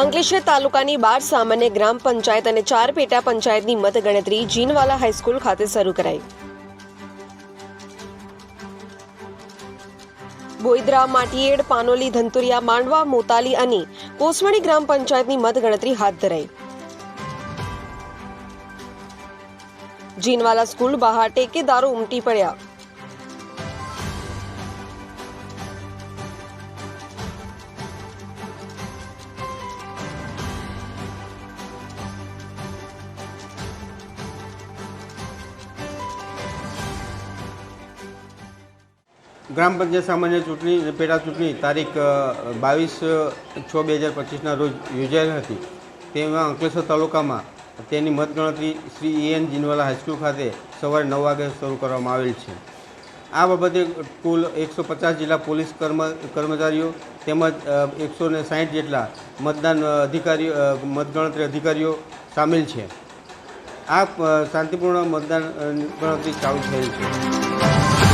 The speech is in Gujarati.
અંકલેશ્વર તાલુકાની બાર સામાન્ય ગ્રામ પંચાયત અને ચાર પેટા પંચાયતની મતગણતરી જીનવાલા હાઈસ્કૂલ ખાતે શરૂ કરાઈ. બોઈદરા, માટીએડ, પાનોલી, ધંતુરિયા, માંડવા, મોતાલી અને કોસવણી ગ્રામ પંચાયતની મતગણતરી હાથ ધરાઈ. જીનવાલા સ્કૂલ બહાર ટેકેદારો ઉમટી પડ્યા. ગ્રામ પંચાયત સામાન્ય ચૂંટણી પેટા ચૂંટણી તારીખ બાવીસ, છ, બે હજાર પચીસના રોજ યોજાયેલ હતી. તેમાં અંકલેશ્વર તાલુકામાં તેની મતગણતરી શ્રી એન જીનવાલા હાઈસ્કૂલ ખાતે સવારે નવ વાગે શરૂ કરવામાં આવેલ છે. આ બાબતે કુલ એકસો પચાસ જેટલા પોલીસ કર્મ, કર્મચારીઓ તેમજ એકસો ને સાહીઠ જેટલા મતદાન અધિકારીઓ મતગણતરી અધિકારીઓ સામેલ છે. આ શાંતિપૂર્ણ મતદાન ગણતરી ચાલુ થયેલ છે.